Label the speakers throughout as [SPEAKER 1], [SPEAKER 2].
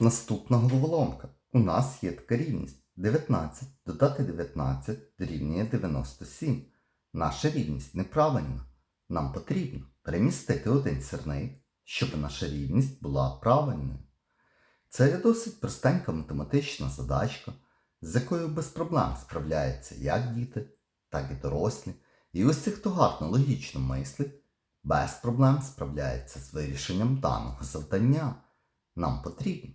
[SPEAKER 1] Наступна головоломка. У нас є така рівність. 19 додати 19 дорівнює 97. Наша рівність неправильна. Нам потрібно перемістити один сірник, щоб наша рівність була правильною. Це є досить простенька математична задачка, з якою без проблем справляються як діти, так і дорослі. І усі, хто гарно логічно мислить, без проблем справляється з вирішенням даного завдання. Нам потрібно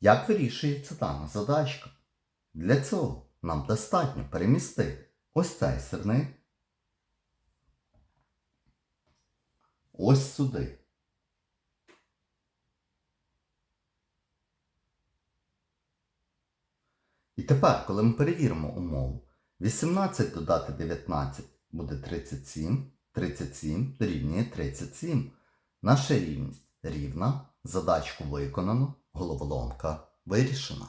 [SPEAKER 1] Як вирішується дана задачка? Для цього нам достатньо перемістити ось цей сирник ось сюди. І тепер, коли ми перевіримо умову, 18 додати 19 буде 37, 37 дорівнює 37. Наша рівність рівна, задачку виконано, головоломка вирішена.